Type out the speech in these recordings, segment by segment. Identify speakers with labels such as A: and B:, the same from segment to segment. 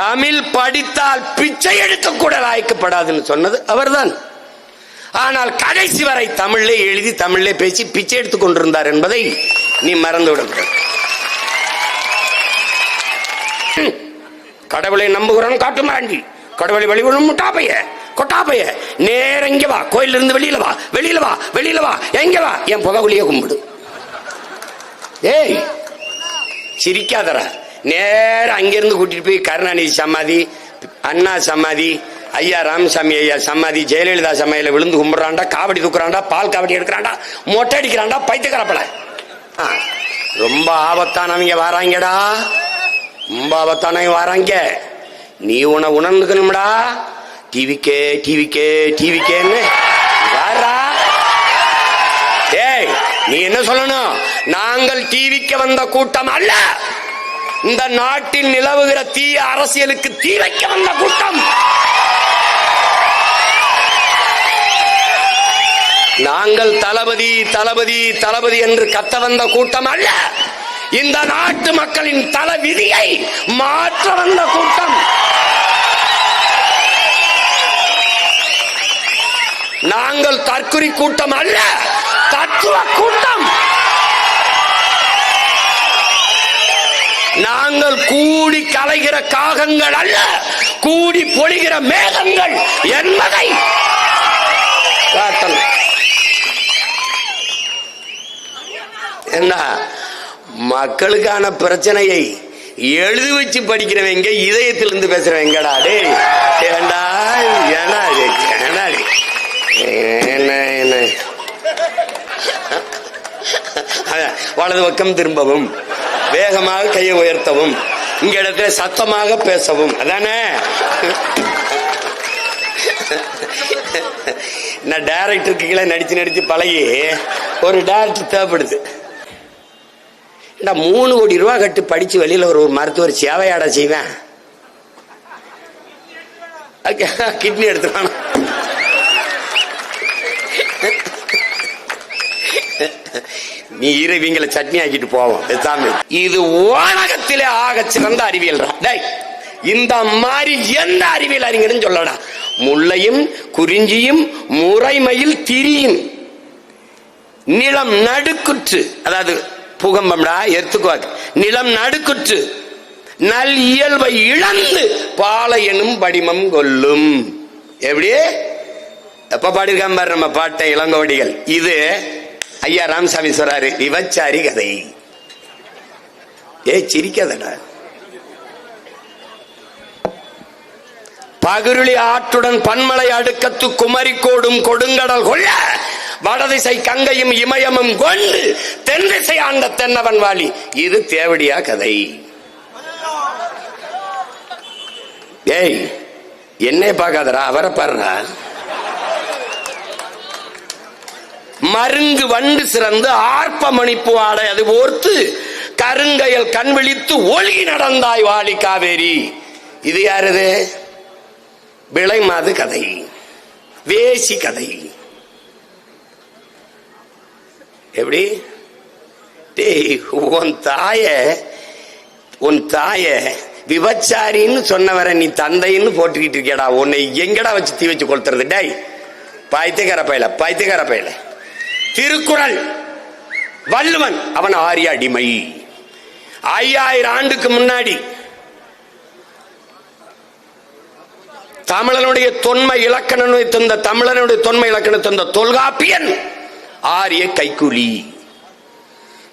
A: தமிழ் படித்தால் பிச்சை எடுக்க கூட லாய்க்கப்படாதுன்னு சொன்னது அவர்தான். ஆனால் கடைசி வரை தமிழ்லே எழுதி தமிழ்லே பேசி பிச்சை எடுத்துக் கொண்டிருந்தார் என்பதை நீ மறந்து விடக்கூடாது. ஹம். கடவுளை நம்புகிறவன் காட்டுமாண்டி கடவுளை வழிபடும் முட்டாப்பைய கொட்டாப்பைய. நேர இங்க வா கோயில இருந்து வெளியில வா வெளியில வா வெளியில வா எங்க வா என் புகவுலிய கும்பிடு. ஏய் சிரிக்காதரா நேரம் அங்கிருந்து கூட்டிட்டு போய் கருணாநிதி சமாதி அண்ணா சமாதி ஐயா ராமசாமி ஐயா சமாதி ஜெயலலிதா சமையல விழுந்து கும்பிட்றான்டா காவடி தூக்குறான்டா பால் காவடி எடுக்கிறான்டா மொட்டை அடிக்கிறான்டா பைத்தியக்காரப்பல. ஆ, ரொம்ப ஆபத்தானவங்க வராங்கடா. ரொம்ப ஆபத்தானவங்க வராங்க. நீ உன உணர்ந்துக்கணும்டா. டிவிக்கே டிவிக்கே டிவிக்கேன்னு. வாரா. ஏய் நீ என்ன சொல்லணும்? நாங்கள் டிவிக்கு வந்த கூட்டம் அல்ல. இந்த நாட்டில் நிலவுகிற தீய அரசியலுக்கு தீ வைக்க வந்த கூட்டம். நாங்கள் தளபதி தளபதி தளபதி என்று கத்த வந்த கூட்டம் அல்ல. இந்த நாட்டு மக்களின் தல விதியை மாற்ற வந்த கூட்டம். நாங்கள் தற்குறி கூட்டம் அல்ல தத்துவ கூட்டம். நாங்கள் கூடி கலைகிற காகங்கள் அல்ல கூடி பொழிகிற மேகங்கள் என்பதை என்ன? மக்களுக்கான பிரச்சனையை எழுதி வச்சு படிக்கிறவங்க இதயத்திலிருந்து பேசுறவங்கடா டே ஏண்டா ஏண்டா என்ன என்ன? வலது பக்கம் திரும்பவும் வேகமாக கையை உயர்த்தவும் இங்க இடத்துல சத்தமாக பேசவும். அதானே? நான் டைரக்டருக்கு கீழே நடிச்சு நடிச்சு பழகி ஒரு டேரக்டர் தேவைப்படுது. நான் மூணு கோடி ரூபா கட்டி படிச்சு வெளியில ஒரு மருத்துவர் சேவையாட செய்வேன். கிட்னி எடுத்துருவான் நீ இரவிங்களை சட்னி ஆக்கிட்டு போவோம். பேசாம இது உலகத்திலே ஆக சிறந்த அறிவியல் டேய் இந்த மாதிரி எந்த அறிவியல் அறிஞர்னு சொல்லடா. முல்லையும் குறிஞ்சியும் முறைமையில் திரியும் நிலம் நடுக்குற்று. அதாவது பூகம்பம்டா எடுத்துக்குவாக்கு நிலம் நடுக்குற்று. நல் இயல்பை இழந்து பாலை எனும் படிமம் கொல்லும் எப்படி? எப்ப பாடியிருக்காம பாரு நம்ம பாட்டை இளங்கோடிகள். இது ஐயா ராமசாமி சொல்றாரு விபச்சாரி கதை. ஏ சிரிக்காதடா. பகிருளி ஆற்றுடன் பன்மலை அடுக்கத்து குமரிக்கோடும் கொடுங்கடல் கொள்ள வடதிசை கங்கையும் இமயமும் கொண்டு தென் திசை ஆண்ட தென்னவன் வாலி. இது தேவடியா கதை. ஏய் என்னை பார்க்காதரா அவரை பாருடா. மருங்கு வண்டு சிறந்து ஆர்ப்ப மணிப்பு ஆடை அது ஓர்த்து கருங்கையல் கண் விழித்து ஒழுகி நடந்தாய் வாலி காவேரி. இது யாரது? விளை மாது கதை. வேசி கதை. எப்படி? டேய் உன் தாய உன் தாய விபச்சாரின்னு சொன்னவரை நீ தந்தைன்னு போட்டுக்கிட்டு இருக்கியடா? உன்னை எங்கடா வச்சு தீ வச்சு கொளுத்துறது? டேய் பைத்தியக்கார பையல பைத்தியக்கார பையல. திருக்குறள். வள்ளுவன் அவன் ஆரிய அடிமை. ஐயாயிரம் ஆண்டுக்கு முன்னாடி தமிழனுடைய தொன்மை இலக்கணம் தந்த தமிழனுடைய தொன்மை இலக்கணம் தந்த தொல்காப்பியன் ஆரிய கைக்கூலி.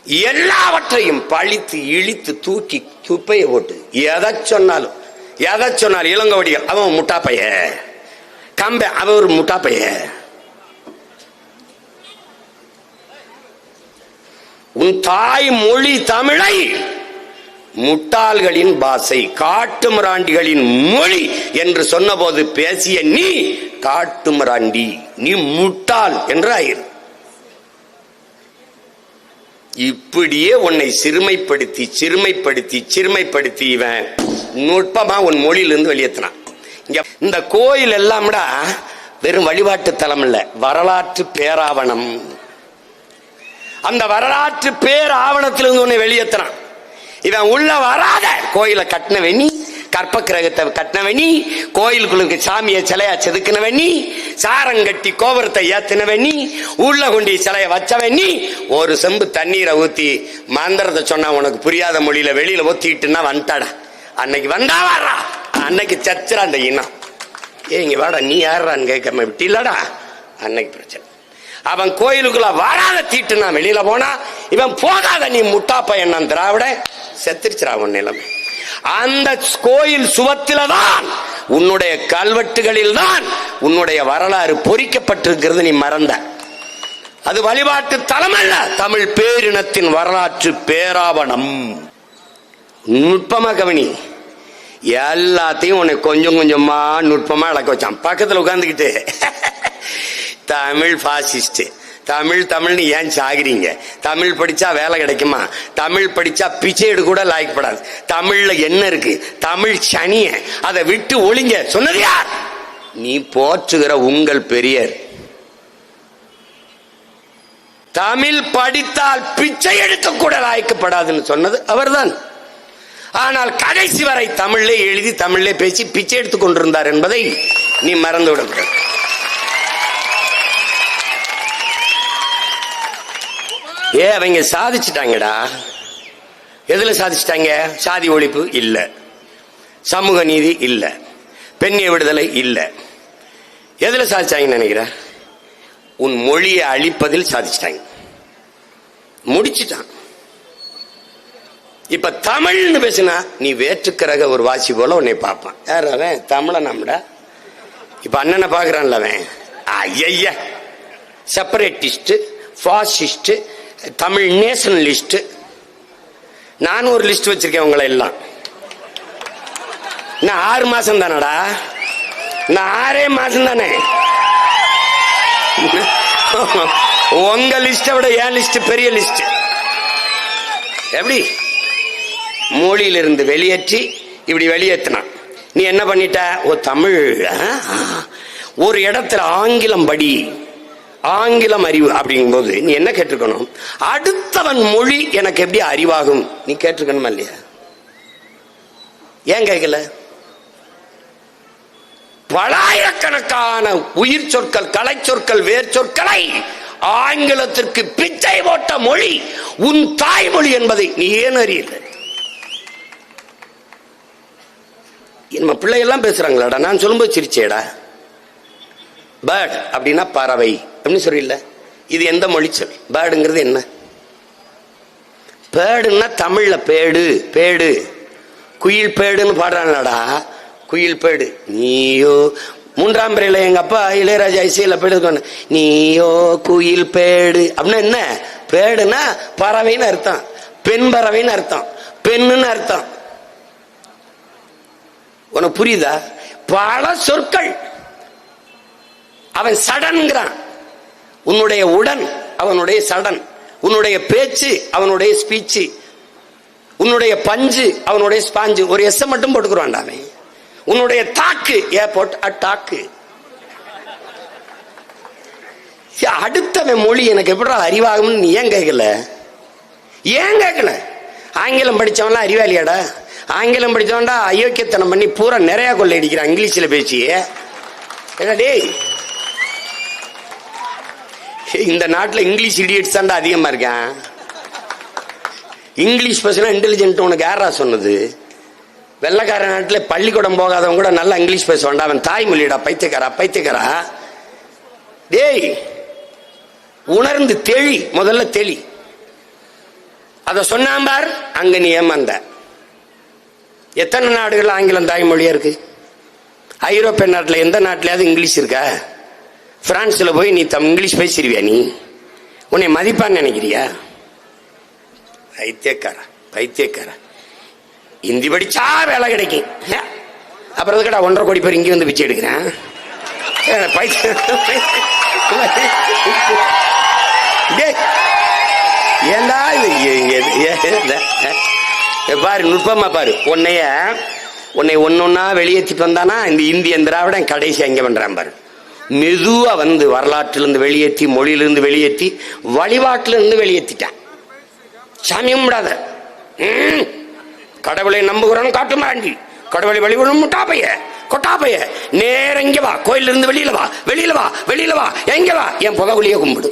A: எல்லாவற்றையும் பழித்து இழித்து தூக்கி துப்பையை போட்டு எதை சொன்னாலும் எதை சொன்னாலும் இளங்கவடிகள் அவன் முட்டாப்பைய கம்ப அவன் ஒரு முட்டாப்பைய உன் தாய் மொழி தமிழை. முட்டாள்களின் பாசை காட்டு மிராண்டிகளின் மொழி என்று சொன்னபோது பேசிய நீ காட்டு மிராண்டி நீ முட்டாள் என்று ஆயிரு இப்படியே உன்னை சிறுமைப்படுத்தி சிறுமைப்படுத்தி சிறுமைப்படுத்தி இவன் நுட்பமா உன் மொழியிலிருந்து வெளியேற்றினான் இங்க இந்த கோயில் எல்லாம்டா வெறும் வழிபாட்டு தலம் இல்ல வரலாற்று பேராவணம். அந்த வரலாற்று பேர் ஆவணத்திலிருந்து உன்னை வெளியேற்றினான் இவன் உள்ள வராத கோயிலை கட்டினவன் கற்ப கிரகத்தை கட்டினவன் கோயிலுக்குள்ளுக்கு கோயிலுக்குள்ள சாமியை சிலையா செதுக்கினவன் சாரங்கட்டி கோபுரத்தை ஏத்தினவன் உள்ள கொண்டி சிலையை வச்சவன் ஒரு செம்பு தண்ணீரை ஊத்தி மந்திரத்தை சொன்னா உனக்கு புரியாத மொழியில வெளியில ஊத்திட்டுன்னா வந்துட்டாடா. அன்னைக்கு வந்தா வர்றா. அன்னைக்கு சச்சரா அந்த இனம். ஏ இங்க வாடா நீ யாருடான்னு கேட்காம விட்டில்லடா அன்னைக்கு பிரச்சனை. அவன் கோயிலுக்குள்ள வராத தீட்டு நான் வெளியில போனா இவன் போகாத நீ முட்டா பையன் நான் திராவிட செத்துருச்சிராவன் நிலைமை. அந்த கோயில் சுவத்தில தான் உன்னுடைய கல்வெட்டுகளில் தான் உன்னுடைய வரலாறு பொறிக்கப்பட்டிருக்கிறது நீ மறந்த. அது வழிபாட்டு தலமல்ல தமிழ் பேரினத்தின் வரலாற்று பேராவணம். நுட்பமா கவனி. எல்லாத்தையும் உன்னை கொஞ்சம் கொஞ்சமா நுட்பமா இழக்க வச்சான். பக்கத்துல உட்காந்துக்கிட்டு தமிழ் பாசிஸ்ட் தமிழ் தமிழ்னு ஏன் சாகிறீங்க? தமிழ் படிச்சா வேலை கிடைக்குமா? தமிழ் படிச்சா பிச்சைடு கூட லாய்க்கப்படாது தமிழ்ல என்ன இருக்கு? தமிழ் சனிய. அதை விட்டு ஒளிங்க. சொன்னது யார்? நீ போற்றுகிற உங்கள் பெரியர். தமிழ் படித்தால் பிச்சை எடுக்க கூட லாய்க்கப்படாதுன்னு சொன்னது அவர்தான். ஆனால் கடைசி வரை தமிழ்லே எழுதி தமிழ்லே பேசி பிச்சை எடுத்துக் கொண்டிருந்தார் என்பதை நீ மறந்து ஏ அவங்க சாதிச்சிட்டாங்கடா. எதுல சாதிச்சிட்டாங்க? சாதி ஒழிப்பு இல்ல. சமூக நீதி இல்ல. பெண்ணிய விடுதலை இல்ல. எதுல சாதிச்சாங்கன்னு நினைக்கிற? உன் மொழியை அழிப்பதில் சாதிச்சிட்டாங்க. முடிச்சிட்டான். இப்ப தமிழ்னு பேசினா நீ வேற்றுக்கிறக ஒரு வாசி போல உன்னை பார்ப்பான். யார் அவன்? தமிழ நம்மடா இப்ப அண்ணனை பாக்குறான்ல அவன். ஐய செப்பரேட்டிஸ்ட் பாசிஸ்ட் தமிழ் நேஷனலிஸ்ட் நான் ஒரு லிஸ்ட் வச்சிருக்கேன் உங்களை எல்லாம். நான் ஆறு மாசம் தானடா? நான் ஆறே மாசம் தானே? உங்க லிஸ்ட விட என் லிஸ்ட் பெரிய லிஸ்ட். எப்படி? மொழியிலிருந்து வெளியேற்றி இப்படி வெளியேற்றினான் நீ என்ன பண்ணிட்ட? ஓ தமிழ் ஒரு இடத்துல ஆங்கிலம் படி ஆங்கிலம் அறிவு அப்படிங்கும்போது நீ என்ன கேட்டிருக்கணும்? அடுத்தவன் மொழி எனக்கு எப்படி அறிவாகும்? நீ கேட்டிருக்கணுமா இல்லையா? ஏன் கேட்கல? பலாயிரக்கணக்கான உயிர் சொற்கள் கலை சொற்கள் வேர் சொற்களை ஆங்கிலத்திற்கு பிச்சை போட்ட மொழி உன் தாய்மொழி என்பதை நீ ஏன் அறியல? நம்ம பிள்ளையெல்லாம் பேசுறாங்களாடா? நான் சொல்லும்போது சிரிச்சேடா. பேர்ட் அப்படின்னா பறவை. அப்படின்னு சொல்லிடல இது எந்த மொழி சொல் பேடுங்கிறது என்ன? பேடுன்னா தமிழ்ல பேடு பேடு. குயில் பேடுன்னு பாடுறானடா குயில் பேடு. நீயோ மூன்றாம் பிறையில் எங்க அப்பா இளையராஜா இசையில பேடு நீயோ குயில் பேடு. அப்படின்னா என்ன? பேடுனா பறவைன்னு அர்த்தம். பெண் பறவைன்னு அர்த்தம். பெண்ணுன்னு அர்த்தம். உனக்கு புரியுதா? பல சொற்கள். அவன் சடன்கிறான் உன்னுடைய உடன் அவனுடைய சடன் உன்னுடைய பேச்சு அவனுடைய ஸ்பீச்சு உன்னுடைய பஞ்சு அவனுடைய ஸ்பாஞ்சு ஒரு எஸ் மட்டும் போட்டுக்கிறான்டாமே உன்னுடைய தாக்கு ஏர்போர்ட் அட்டாக்கு அடுத்தவன் மொழி எனக்கு எப்படி அறிவாகும்னு நீ ஏன் கேட்கல? ஏன் கேட்கல? ஆங்கிலம் படிச்சவன்லாம் அறிவாளியாடா? ஆங்கிலம் படிச்சவன்டா அயோக்கியத்தனம் பண்ணி பூரா நிறைய கொள்ளை அடிக்கிறான் இங்கிலீஷில் பேசி என்ன டேய் இந்த நாட்டில் இங்கிலீஷ் இடியட்ஸ் தான்டா அதிகமாக இருக்கேன். இங்கிலீஷ் பேசினா இன்டெலிஜென்ட் உனக்கு யாரா சொன்னது? வெள்ளக்கார நாட்டில் பள்ளிக்கூடம் போகாதவன் கூட நல்லா இங்கிலீஷ் பேசுவான்டா அவன் தாய்மொழிடா பைத்தியக்காரா பைத்தியக்காரா? டேய் உணர்ந்து தெளி முதல்ல தெளி. அதை சொன்னாம்பார் அங்க நீ ஏமாந்த. எத்தனை நாடுகள் ஆங்கிலம் தாய்மொழியா இருக்கு? ஐரோப்பிய நாட்டில் எந்த நாட்டிலையாவது இங்கிலீஷ் இருக்கா? பிரான்ஸில் போய் நீ தம் இங்கிலீஷ் பேசிடுவியா நீ? உன்னை மதிப்பான்னு நினைக்கிறியா? பைத்தியக்காரா பைத்தியக்காரா. ஹிந்தி படிச்சா வேலை கிடைக்கும். அப்புறம் எதுக்கடா ஒன்றரை கோடி பேர் இங்கே வந்து பிச்சை எடுக்கிறேன்? ஏண்டா இது? பாரு நுட்பமா பாரு. உன்னைய உன்னை ஒன்னொன்னா வெளியேற்றிட்டு வந்தானா இந்த இந்தியன் திராவிடன் கடைசி அங்கே பண்றான் பாரு. மெதுவா வந்து வரலாற்றிலிருந்து வெளியேற்றி மொழியிலிருந்து வெளியேற்றி வழிபாட்டிலிருந்து வெளியேற்றிட்டான் சாமி கும்பிடாத. கடவுளை நம்புகிறோம் காட்டு மாண்டி கடவுளை வழிபடும் முட்டாப்பைய கொட்டாப்பைய. நேர இங்க வா. கோயில்ல இருந்து வெளியில வா. வெளியில வா. வெளியில வா. எங்க வா? என் புதகுலிய கும்பிடு.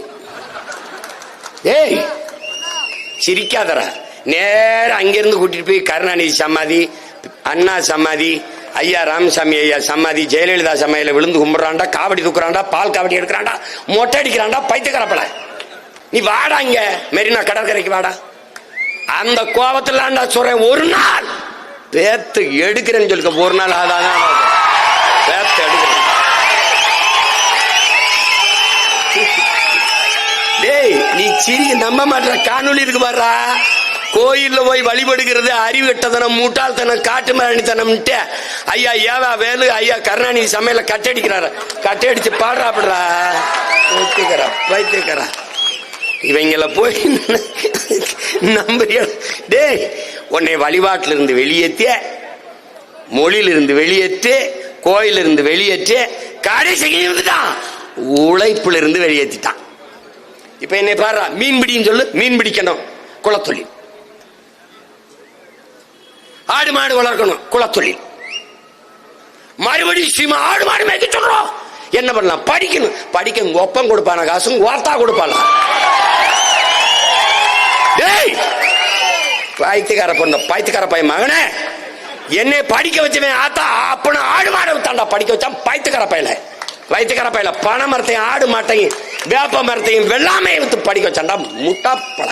A: ஏய் சிரிக்காதரா நேரம் அங்கிருந்து கூட்டிட்டு போய் கருணாநிதி சமாதி அண்ணா சமாதி ஐயா ராமசாமி ஐயா சமாதி ஜெயலலிதா சமையல விழுந்து கும்பிடுறான்டா காவடி தூக்குறான்டா பால் காவடி எடுக்கிறான்டா மொட்டை அடிக்கிறான்டா பைத்துக்கிறப்பல நீ வாடா இங்க மெரினா கடற்கரைக்கு வாடா. அந்த கோபத்திலாண்டா சொல்றேன் ஒரு நாள் பேத்து எடுக்கிறேன்னு சொல்லிக்க ஒரு நாள் ஆதான் பேத்து எடுக்கிறேன். டேய் நீ சிரி நம்ப மாட்டேற காணொளி இருக்கு பாடுறா கோயில்ல போய் வழிபடுகிறது அறிவு மூட்டாள்தனம் முட்டாள்தனம் காட்டு மரணித்தனம்ட்டு. ஐயா ஏவா வேலு ஐயா கருணாநிதி சமையல கட்டடிக்கிறாரு. கட்டடிச்சு பாடுறாப்படுறா பைத்தியக்காரா பைத்தியக்காரா இவங்கள போய் நம்புறியா டேய் உன்னை வழிபாட்டிலிருந்து வெளியேற்றிய மொழியிலிருந்து வெளியேற்று கோயிலிருந்து வெளியேற்று கடைசி இருந்துட்டான் உழைப்புல இருந்து வெளியேற்றிட்டான் இப்ப என்னை பாடுறா? மீன் பிடின்னு சொல்லு மீன் பிடிக்கணும். குளத்தொழில் ஆடு மாடு வளர்க்கணும் குலத்தொழில். மறுபடியும் சீமா ஆடு மாடு மேய்க்க சொல்றோம். என்ன பண்ணலாம்? படிக்கணும். படிக்க ஒப்பம் கொடுப்பான? காசும் ஓர்த்தா கொடுப்பானா? டேய்! பாய்த்துக்கார பொண்ணு பாய்த்துக்கார பையன் மகனே. என்னை படிக்க வச்சவன் ஆத்தா அப்பன ஆடு மாடு தாண்டா படிக்க வச்சான் பாய்த்துக்கார பையல வயிற்றுக்கார பையல பனை மரத்தையும் ஆடு மாட்டையும் வேப்ப மரத்தையும் வெள்ளாமையை வித்து படிக்க வச்சாண்டா முட்டா பழ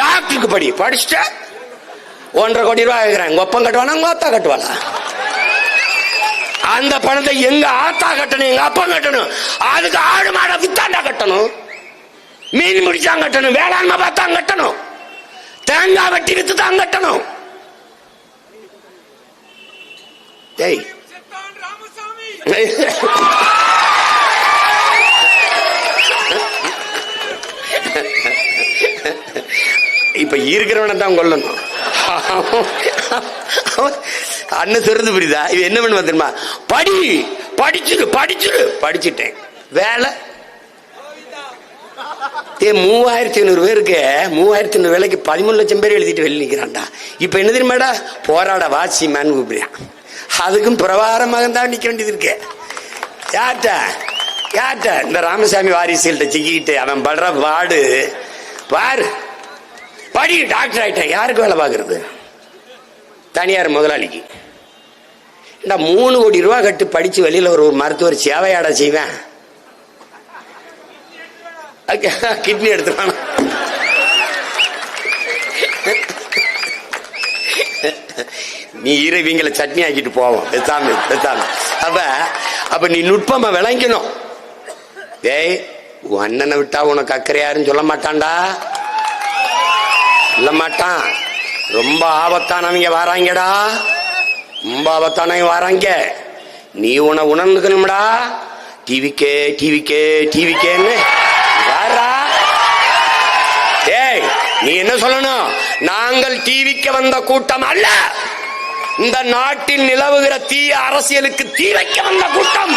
A: டாக்டருக்கு படி படிச்சுட்டா ஒன்றரை கோடி ரூபாய் கேட்கிறேன் ஒப்பம் கட்டுவானா? உங்க ஆத்தா கட்டுவானா? அந்த பணத்தை எங்க ஆத்தா கட்டணும் எங்க அப்பா கட்டணும்? அதுக்கு ஆடு மாட வித்தாண்டா கட்டணும்? மீன் முடிச்சா கட்டணும் வேளாண்மை பார்த்தா கட்டணும். தேங்காய் வெட்டி வித்து தான் கட்டணும். டேய். இப்ப இருக்கிறவனை தான் கொல்லணும். அண்ணன் திறந்து புரியுதா? இது என்ன பண்ணுவா தெரியுமா? படி படிச்சிரு படிச்சிரு படிச்சுட்டேன். வேலை. ஏ மூவாயிரத்தி ஐநூறு பேருக்கு மூவாயிரத்தி ஐநூறு வேலைக்கு பதிமூணு லட்சம் பேர் எழுதிட்டு வெளியே நிற்கிறான்டா இப்போ என்ன தெரியுமாடா? போராட வாசி மேன் கூப்பிடுறான். அதுக்கும் பிரபாரமாக தான் நிற்க வேண்டியது இருக்கு. யார்கிட்ட யார்கிட்ட இந்த ராமசாமி வாரிசுகள்கிட்ட சிக்கிக்கிட்டு அவன் படுற பாடு பாரு. படி டாக்டர் ஆகிட்டேன் யாருக்கு வேலை பார்க்கறது? தனியார் முதலாளிக்கு. இந்த மூணு கோடி ரூபா கட்டி படிச்சு வெளியில் ஒரு மருத்துவர் சேவையாட செய்வேன். கிட்னி எடுத்துவானா நீ இரவிங்களை சட்னி ஆக்கிட்டு போவோம். பெத்தாம பெத்தாம அப்ப அப்ப நீ நுட்பமா விளங்கணும் டேய் உன் அண்ணனை விட்டா உனக்கு அக்கறை யாருன்னு சொல்ல மாட்டான்டா. சொல்ல மாட்டான் ரொம்ப ஆபத்தானவங்க வராங்கடா. ரொம்ப ஆபத்தானவங்க வராங்க. நீ உன உணர்ந்துக்கணும்டா. டிவிக்கே டிவிக்கே டிவிக்கேன்னு. வாரா ஏய் நீ என்ன சொல்லணும்? நாங்கள் டிவிக்கு வந்த கூட்டம் அல்ல. இந்த நாட்டில் நிலவுகிற தீய அரசியலுக்கு தீ வைக்க வந்த கூட்டம்.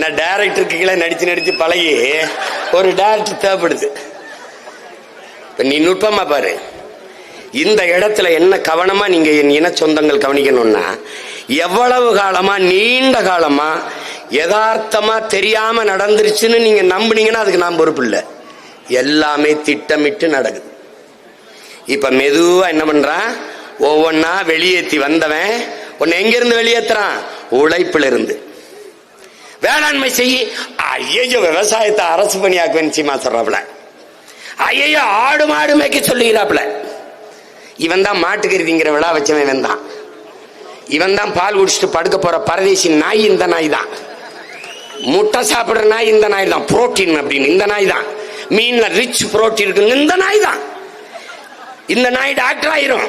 A: நான் டைரக்டருக்கு கீழே நடிச்சு நடிச்சு பழகி ஒரு டேரக்டர் தேவைப்படுது. இப்போ நீ நுட்பமா பாரு. இந்த இடத்துல என்ன கவனமா நீங்க என் இன சொந்தங்கள் கவனிக்கணும்னா எவ்வளவு காலமா நீண்ட காலமா யதார்த்தமா தெரியாம நடந்துருச்சுன்னு நீங்க நம்புனீங்கன்னா அதுக்கு நான் பொறுப்பு இல்லை. எல்லாமே திட்டமிட்டு நடக்குது. இப்ப மெதுவா என்ன பண்றான்? ஒவ்வொன்னா வெளியேத்தி வந்தவன். உன்னை எங்கிருந்து வெளியேற்றுறான் உழைப்பிலிருந்து. இருந்து வேளாண்மை செய்ய ஐயோ விவசாயத்தை அரசு பணியாக்க நிச்சயமா சொல்றாப்புல. ஐயோ ஆடு மாடு மேய்க்க சொல்லுகிறாப்புல. இவன் தான் மாட்டுக்கருதிங்கிற விழா வச்சவன் இவன் தான் இவன் தான் பால் குடிச்சிட்டு படுக்க போற பரதேசி நாய் இந்த நாய் தான் முட்டை சாப்பிடுற நாய் இந்த நாய் தான் புரோட்டீன் அப்படின்னு இந்த நாய் தான் மீன்ல ரிச் புரோட்டீன் இருக்குன்னு இந்த நாய் தான் இந்த நாய் டாக்டர் ஆயிரும்.